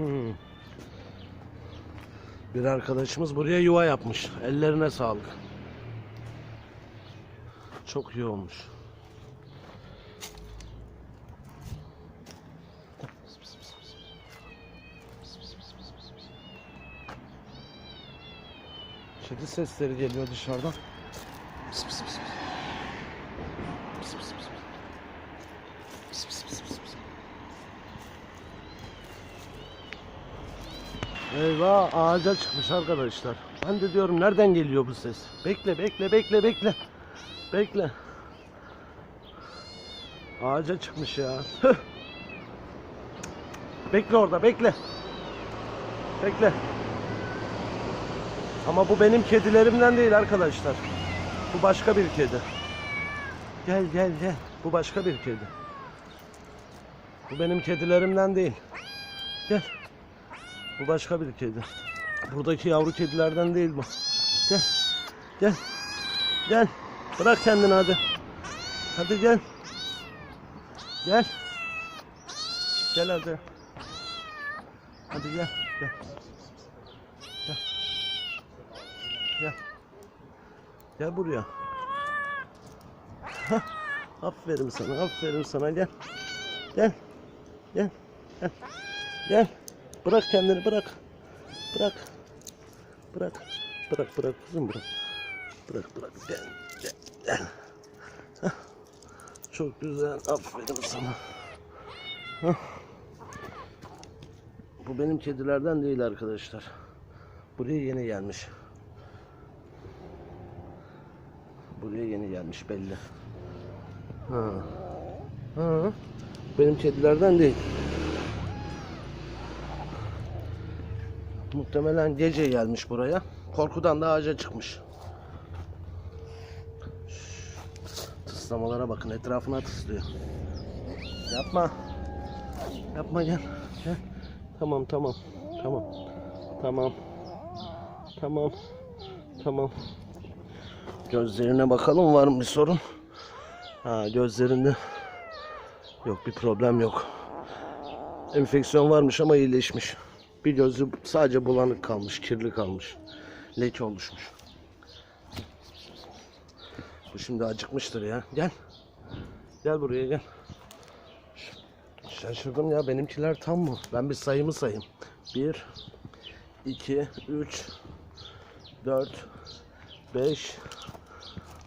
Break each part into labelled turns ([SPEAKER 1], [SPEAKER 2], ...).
[SPEAKER 1] Hmm. Bir arkadaşımız buraya yuva yapmış. Ellerine sağlık. Çok iyi olmuş. Kedi sesleri geliyor dışarıdan. Ağaca çıkmış arkadaşlar. Ben de diyorum nereden geliyor bu ses? Bekle bekle bekle bekle. Bekle. Ağaca çıkmış ya. Bekle orada bekle. Bekle. Ama bu benim kedilerimden değil arkadaşlar. Bu başka bir kedi. Gel gel gel. Bu başka bir kedi. Bu benim kedilerimden değil. Gel. Bu başka bir kedi. Buradaki yavru kedilerden değil bu. Gel. Gel. Gel. Bırak kendini hadi. Hadi gel. Gel. Gel hadi. Hadi gel. Gel. Gel. Gel. Gel buraya. Hah. Aferin sana, aferin sana gel. Gel. Gel. Gel. Gel. Bırak kendini bırak. Bırak. Bırak. Bırak bırak kızım bırak. Bırak bırak gel. Gel. gel. Çok güzel. Aferin sana. Bu benim kedilerden değil arkadaşlar. Buraya yeni gelmiş. Buraya yeni gelmiş belli. Ha. Ha. Benim kedilerden değil. Muhtemelen gece gelmiş buraya. Korkudan da ağaca çıkmış. Tıslamalara bakın etrafına tıslıyor. Yapma. Yapma gel. Gel. Tamam tamam. Tamam. Tamam. Tamam. Tamam. Gözlerine bakalım var mı bir sorun? Ha gözlerinde yok bir problem yok. Enfeksiyon varmış ama iyileşmiş. Bir gözü sadece bulanık kalmış, kirli kalmış. Leke oluşmuş. Bu şimdi acıkmıştır ya. Gel. Gel buraya gel. Şaşırdım ya benimkiler tam mı? Ben bir sayımı sayayım. 1 2 3 4 5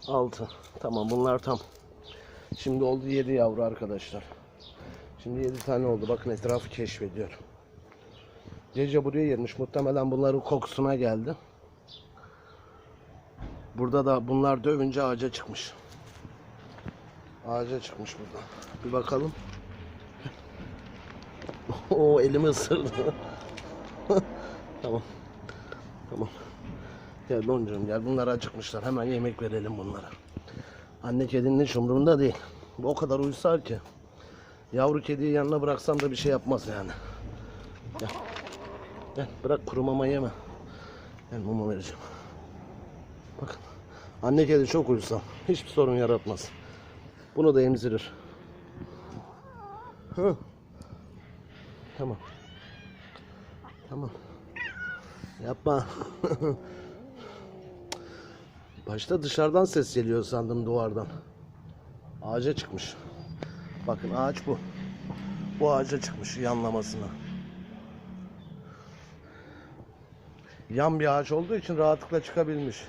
[SPEAKER 1] 6 Tamam bunlar tam. Şimdi oldu 7 yavru arkadaşlar. Şimdi 7 tane oldu. Bakın etrafı keşfediyorum. Gece buraya girmiş. Muhtemelen bunların kokusuna geldi. Burada da bunlar dövünce ağaca çıkmış. Ağaca çıkmış burada. Bir bakalım. O elimi ısırdı. tamam. Tamam. Gel boncuğum gel. Bunlar acıkmışlar. Hemen yemek verelim bunlara. Anne kedinin hiç umurunda değil. Bu o kadar uysal ki. Yavru kediyi yanına bıraksam da bir şey yapmaz yani. Gel. Gel bırak kuru mama yeme. Gel mama vereceğim. Bakın. Anne kedi çok uysal. Hiçbir sorun yaratmaz. Bunu da emzirir. Hı. Tamam. Tamam. Yapma. Başta dışarıdan ses geliyor sandım duvardan. Ağaca çıkmış. Bakın ağaç bu. Bu ağaca çıkmış yanlamasına. Yan bir ağaç olduğu için rahatlıkla çıkabilmiş.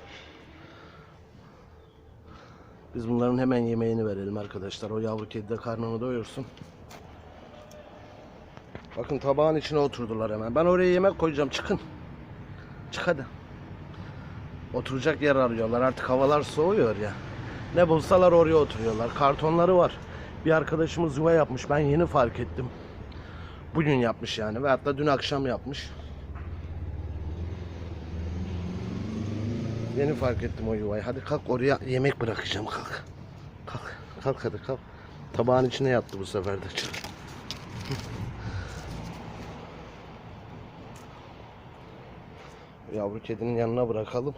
[SPEAKER 1] Biz bunların hemen yemeğini verelim arkadaşlar. O yavru kedi de karnını doyursun. Bakın tabağın içine oturdular hemen. Ben oraya yemek koyacağım. Çıkın. Çık hadi. Oturacak yer arıyorlar. Artık havalar soğuyor ya. Ne bulsalar oraya oturuyorlar. Kartonları var. Bir arkadaşımız yuva yapmış. Ben yeni fark ettim. Bugün yapmış yani. Ve hatta dün akşam yapmış. Yeni fark ettim o yuvayı. Hadi kalk oraya yemek bırakacağım kalk. Kalk. Kalk hadi kalk. Tabağın içine yattı bu sefer de. Yavru kedinin yanına bırakalım.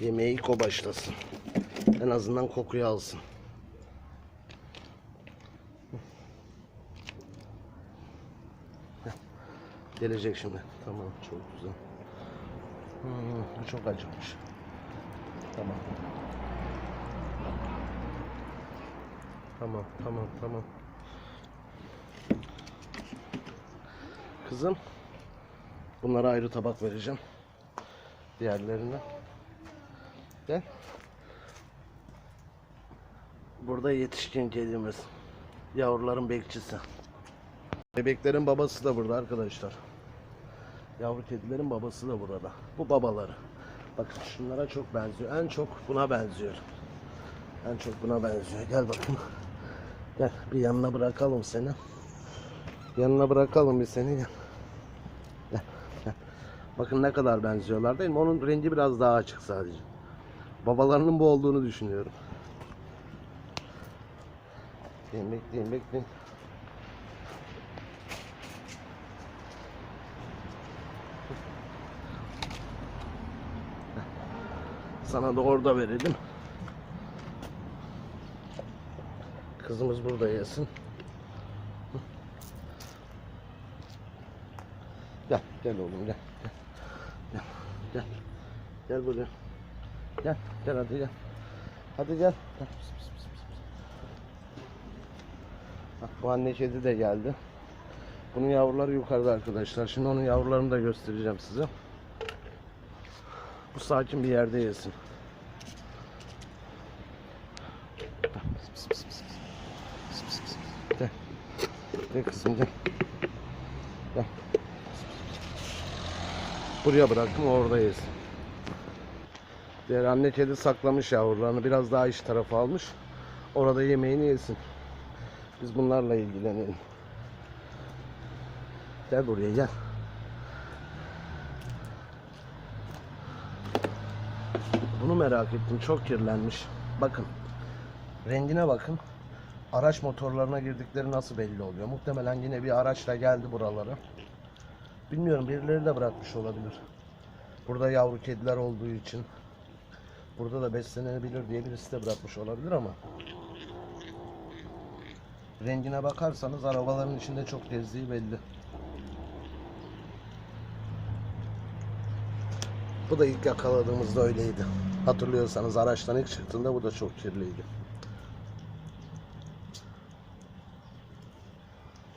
[SPEAKER 1] Yemeği ilk o başlasın. En azından kokuyu alsın. Gelecek şimdi. Tamam çok güzel. Hmm, çok acıkmış. Tamam. Tamam, tamam, tamam. Kızım, bunlara ayrı tabak vereceğim. Diğerlerine. Gel. Burada yetişkin kedimiz. Yavruların bekçisi. Bebeklerin babası da burada arkadaşlar. Yavru kedilerin babası da burada. Bu babaları. Bakın şunlara çok benziyor. En çok buna benziyor. En çok buna benziyor. Gel bakın. Gel bir yanına bırakalım seni. Yanına bırakalım bir seni. Gel. Gel. Gel. Bakın ne kadar benziyorlar değil mi? Onun rengi biraz daha açık sadece. Babalarının bu olduğunu düşünüyorum. Bekleyin bekleyin bekleyin. Sana da orada verelim. Kızımız burada yesin. Gel, gel oğlum gel. Gel. Gel. Gel. Buraya. Gel, gel hadi gel. Hadi gel. Gel. Bak bu anne kedi de geldi. Bunun yavruları yukarıda arkadaşlar. Şimdi onun yavrularını da göstereceğim size. Bu sakin bir yerde yesin. Gel. Gel kızım gel. Gel. Buraya bıraktım orada yesin. Diğer anne kedi saklamış yavrularını biraz daha iç tarafa almış. Orada yemeğini yesin. Biz bunlarla ilgilenelim. Gel buraya gel. Bunu merak ettim. Çok kirlenmiş. Bakın. Rengine bakın. Araç motorlarına girdikleri nasıl belli oluyor. Muhtemelen yine bir araçla geldi buralara. Bilmiyorum birileri de bırakmış olabilir. Burada yavru kediler olduğu için. Burada da beslenebilir diye birisi de bırakmış olabilir ama. Rengine bakarsanız arabaların içinde çok gezdiği belli. Bu da ilk yakaladığımızda öyleydi. Hatırlıyorsanız araçtan ilk çıktığında bu da çok kirliydi.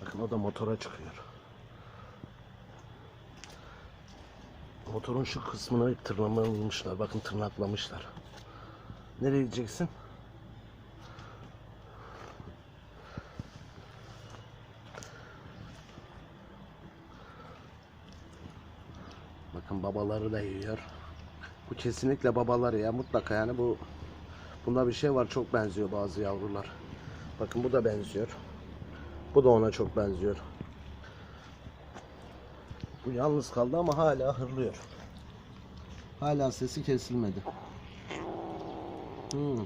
[SPEAKER 1] Bakın o da motora çıkıyor. Motorun şu kısmını tırnamamışlar. Bakın tırnaklamışlar. Nereye gideceksin? Bakın babaları da yiyor. Bu kesinlikle babaları ya mutlaka yani bu bunda bir şey var çok benziyor bazı yavrular. Bakın bu da benziyor. Bu da ona çok benziyor. Bu yalnız kaldı ama hala hırlıyor. Hala sesi kesilmedi. Hmm.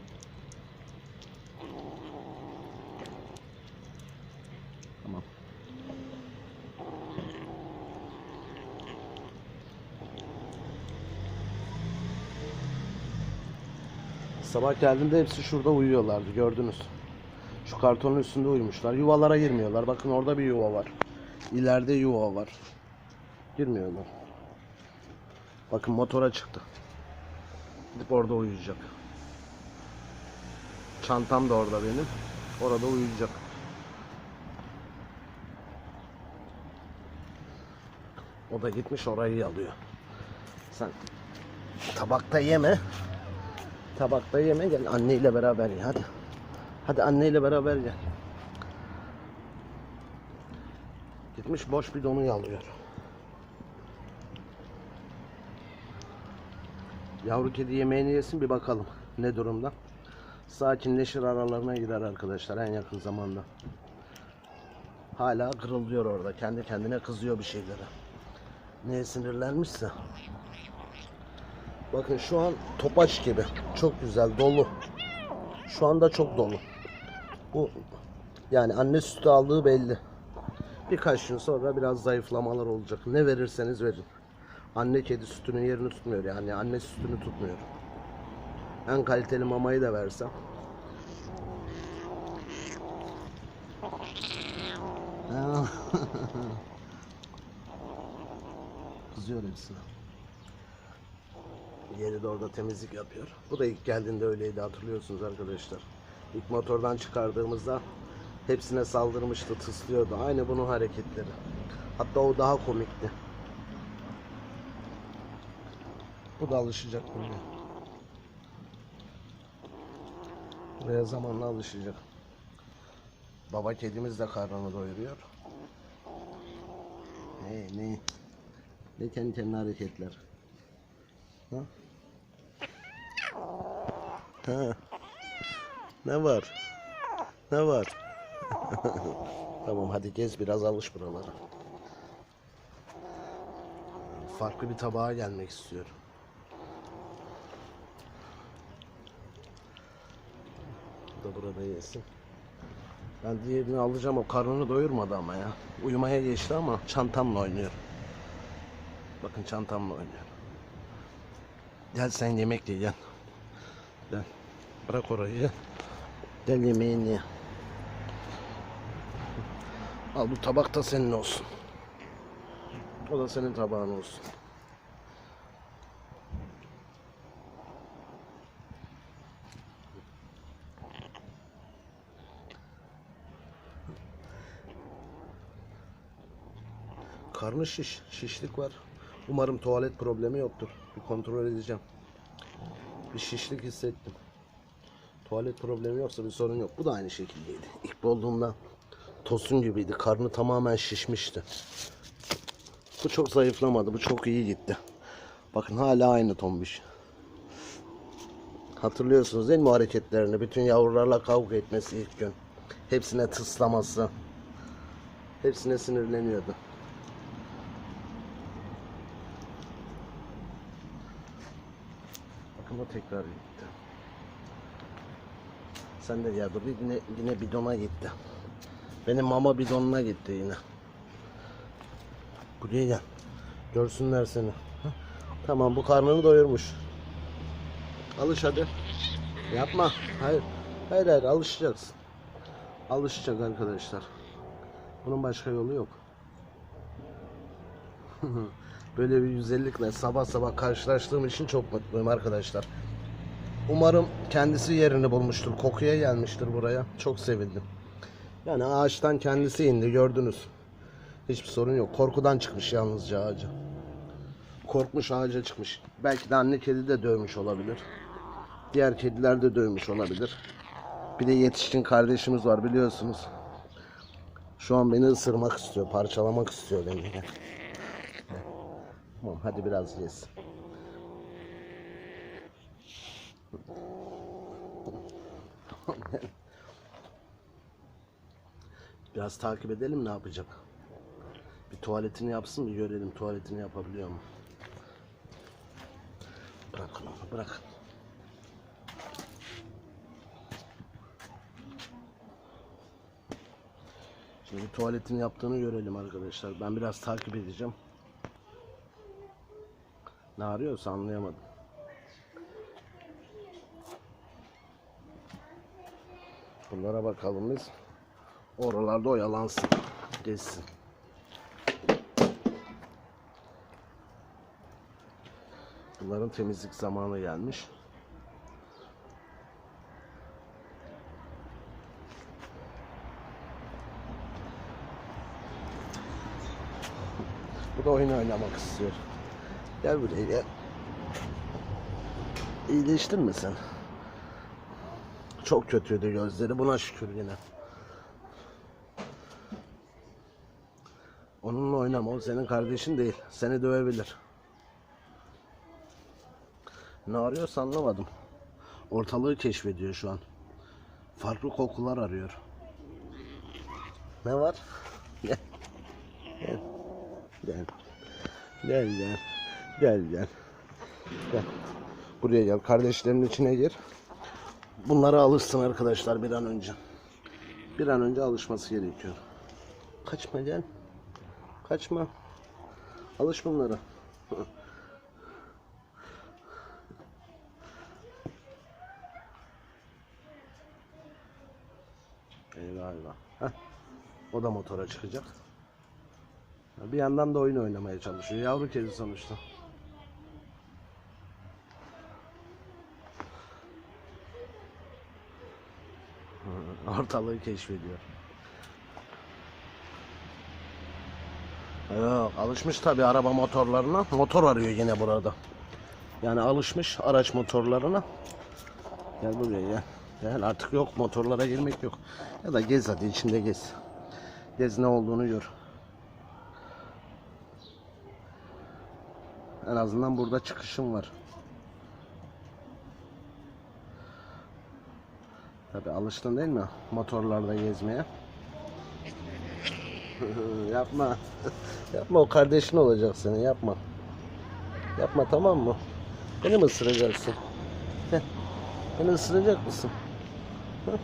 [SPEAKER 1] Sabah geldiğimde hepsi şurada uyuyorlardı gördünüz. Şu kartonun üstünde uyumuşlar. Yuvalara girmiyorlar. Bakın orada bir yuva var. İleride yuva var. Girmiyorlar. Bakın motora çıktı. Gidip orada uyuyacak. Çantam da orada benim. Orada uyuyacak. O da gitmiş orayı alıyor. Sen tabakta yeme. Tabakta yeme gel anneyle beraber ye hadi. Hadi anneyle beraber gel. Gitmiş boş bidonu yalıyor. Yavru kedi yemeğini yesin bir bakalım ne durumda. Sakinleşir aralarına girer arkadaşlar en yakın zamanda. Hala kırılıyor orada. Kendi kendine kızıyor bir şeylere. Neye sinirlenmişse. Bakın şu an topaç gibi. Çok güzel dolu. Şu anda çok dolu. Bu yani anne sütü aldığı belli. Birkaç gün sonra biraz zayıflamalar olacak. Ne verirseniz verin. Anne kedi sütünün yerini tutmuyor yani. Anne sütünü tutmuyor. En kaliteli mamayı da versem. Kızıyor hepsine. Yeri de orada temizlik yapıyor. Bu da ilk geldiğinde öyleydi hatırlıyorsunuz arkadaşlar. İlk motordan çıkardığımızda hepsine saldırmıştı, tıslıyordu. Aynı bunun hareketleri. Hatta o daha komikti. Bu da alışacak buraya. Buraya zamanla alışacak. Baba kedimiz de karnını doyuruyor. Ne ne? Ne kendi kendine hareketler. Ha? Ha. Ne var? Ne var? tamam hadi gez biraz alış buralara. Farklı bir tabağa gelmek istiyorum. Bu da burada yesin. Ben diğerini alacağım o karnını doyurmadı ama ya. Uyumaya geçti ama çantamla oynuyor. Bakın çantamla oynuyor. Gel sen yemek ye gel. Gel. Bırak orayı gel. Yemeğini ye. Al bu tabak da senin olsun. O da senin tabağın olsun. Karnı şiş, şişlik var. Umarım tuvalet problemi yoktur. Bir kontrol edeceğim. Bir şişlik hissettim. Tuvalet problemi yoksa bir sorun yok. Bu da aynı şekildeydi. İlk olduğunda tosun gibiydi. Karnı tamamen şişmişti. Bu çok zayıflamadı. Bu çok iyi gitti. Bakın hala aynı tombiş. Hatırlıyorsunuz değil mi hareketlerini? Bütün yavrularla kavga etmesi ilk gün. Hepsine tıslaması. Hepsine sinirleniyordu. O tekrar gitti. Sen de bir yine, yine bidona gitti. Benim mama bidonuna gitti yine. Buraya gel. Görsünler seni. Tamam bu karnını doyurmuş. Alış hadi. Yapma. Hayır. Hayır hayır alışacaksın. Alışacak arkadaşlar. Bunun başka yolu yok. Böyle bir güzellikle sabah sabah karşılaştığım için çok mutluyum arkadaşlar. Umarım kendisi yerini bulmuştur. Kokuya gelmiştir buraya. Çok sevindim. Yani ağaçtan kendisi indi gördünüz. Hiçbir sorun yok. Korkudan çıkmış yalnızca ağaca. Korkmuş ağaca çıkmış. Belki de anne kedi de dövmüş olabilir. Diğer kediler de dövmüş olabilir. Bir de yetişkin kardeşimiz var biliyorsunuz. Şu an beni ısırmak istiyor, parçalamak istiyor beni. Tamam hadi biraz yes. Biraz takip edelim ne yapacak. Bir tuvaletini yapsın bir görelim tuvaletini yapabiliyor mu? Bırakın onu bırakın. Şimdi tuvaletini yaptığını görelim arkadaşlar. Ben biraz takip edeceğim. Ne arıyorsa anlayamadım. Bunlara bakalım biz. Oralarda oyalansın. Geçsin. Bunların temizlik zamanı gelmiş. Bu da oyun oynamak istiyor. Gel buraya gel. İyileştin mi sen? Çok kötüydü gözleri. Buna şükür yine. Onunla oynama. O senin kardeşin değil. Seni dövebilir. Ne arıyorsa anlamadım. Ortalığı keşfediyor şu an. Farklı kokular arıyor. Ne var? Gel. Gel. Gel. Gel Gel gel. Gel. Buraya gel. Kardeşlerin içine gir. Bunlara alışsın arkadaşlar bir an önce. Bir an önce alışması gerekiyor. Kaçma gel. Kaçma. Alış bunlara. eyvah eyvah. Heh. O da motora çıkacak. Bir yandan da oyun oynamaya çalışıyor. Yavru kedi sonuçta. Ortalığı keşfediyor. Yok, alışmış tabi araba motorlarına. Motor arıyor yine burada. Yani alışmış araç motorlarına. Gel buraya gel. Gel artık yok motorlara girmek yok. Ya da gez hadi içinde gez. Gez ne olduğunu gör. En azından burada çıkışım var. Tabi alıştın değil mi motorlarda gezmeye? yapma. yapma o kardeşin olacak senin yapma. Yapma tamam mı? Beni mi ısıracaksın? Gel. Beni ısıracak mısın?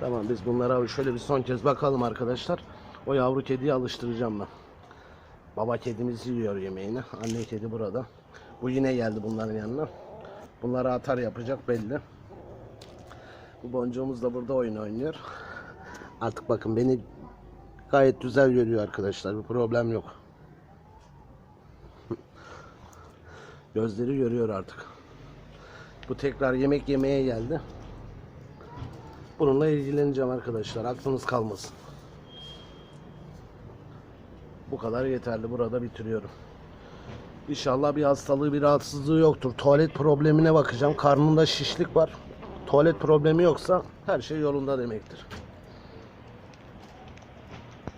[SPEAKER 1] Tamam biz bunlara şöyle bir son kez bakalım arkadaşlar. O yavru kediyi alıştıracağım ben. Baba kedimiz yiyor yemeğini. Anne kedi burada. Bu yine geldi bunların yanına. Bunlara atar yapacak belli. Bu boncuğumuz da burada oyun oynuyor. Artık bakın beni gayet güzel görüyor arkadaşlar. Bir problem yok. Gözleri görüyor artık. Bu tekrar yemek yemeye geldi. Bununla ilgileneceğim arkadaşlar. Aklınız kalmasın. Bu kadar yeterli. Burada bitiriyorum. İnşallah bir hastalığı, bir rahatsızlığı yoktur. Tuvalet problemine bakacağım. Karnında şişlik var. Tuvalet problemi yoksa her şey yolunda demektir.